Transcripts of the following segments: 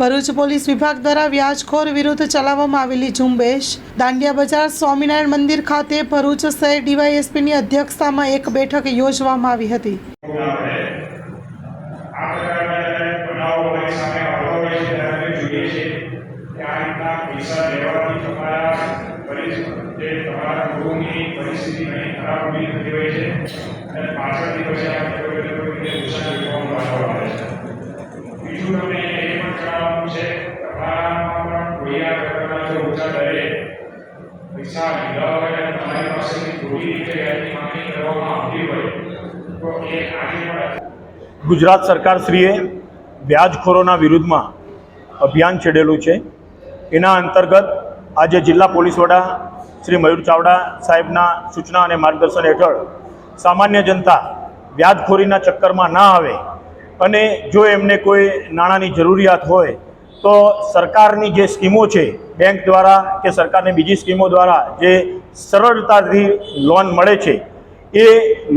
Bharuch police વિભાગ દ્વારા વ્યાજખોર વિરુદ્ધ ચલાવવામાં આવેલી ઝુંબેશ. દાંડિયા બજાર સ્વામિનારાયણ મંદિર ખાતે ભરૂચ શહેર ડીવાયએસપીની અધ્યક્ષતામાં એક બેઠક યોજવામાં આવી હતી. પરિસ્થિતિ ખરાબ પાછળથી પછી આ કોઈ ને કોઈ રીતે નુકસાન વેઠવાનું વારો આવે છે બીજું તમને એ પણ જણાવવાનું છે તમારામાં પણ કોઈ આ પ્રકારના જો ઊંચા દરે પૈસા લીધા હોય તમારી પાસેથી ખોટી રીતે વ્યાજની માંગણી કરવામાં આવતી હોય, તો એ આજે પણ ગુજરાત સરકારશ્રીએ વ્યાજખોરોના વિરુદ્ધમાં અભિયાન છેડેલું છે. એના અંતર્ગત આજે જિલ્લા પોલીસ વડા શ્રી મયુર ચાવડા સાહેબના સૂચના અને માર્ગદર્શન હેઠળ સામાન્ય જનતા વ્યાજખોરીના ચક્કરમાં ના આવે અને જો એમને કોઈ નાણાંની જરૂરિયાત હોય તો સરકારની જે સ્કીમો છે, બેંક દ્વારા કે સરકારની બીજી સ્કીમો દ્વારા જે સરળતાથી લોન મળે છે, એ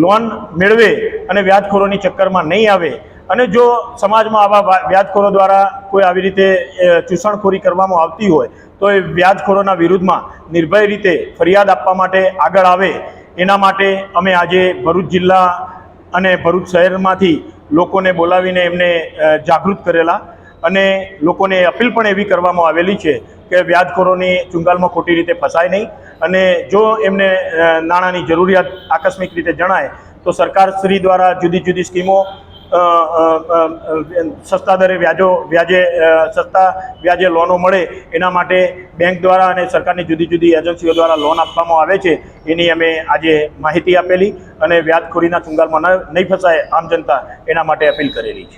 લોન મેળવે અને વ્યાજખોરોની ચક્કરમાં નહીં આવે અને જો સમાજમાં આવા વ્યાજખોરો દ્વારા કોઈ આવી રીતે ચૂસણખોરી કરવામાં આવતી હોય, તો એ વ્યાજખોરોના વિરુદ્ધમાં નિર્ભય રીતે ફરિયાદ આપવા માટે આગળ આવે. એના માટે અમે આજે ભરૂચ જિલ્લા અને ભરૂચ શહેરમાંથી લોકોને બોલાવીને એમને જાગૃત કરેલા અને લોકોને અપીલ પણ એવી કરવામાં આવેલી છે કે વ્યાજખોરોની ચુંગાલમાં ખોટી રીતે ફસાય નહીં. અને જો એમને નાણાંની જરૂરિયાત આકસ્મિક રીતે જણાય, તો સરકાર શ્રી દ્વારા જુદી જુદી સ્કીમો સસ્તા દરે વ્યાજો, વ્યાજે સસ્તા વ્યાજે લોનો મળે એના માટે બેંક દ્વારા અને સરકારની જુદી જુદી એજન્સીઓ દ્વારા લોન આપવામાં આવે છે, એની અમે આજે માહિતી આપેલી અને વ્યાજખોરીના ચુંગાલમાં ન, નહીં ફસાય આમ જનતા એના માટે અપીલ કરેલી છે.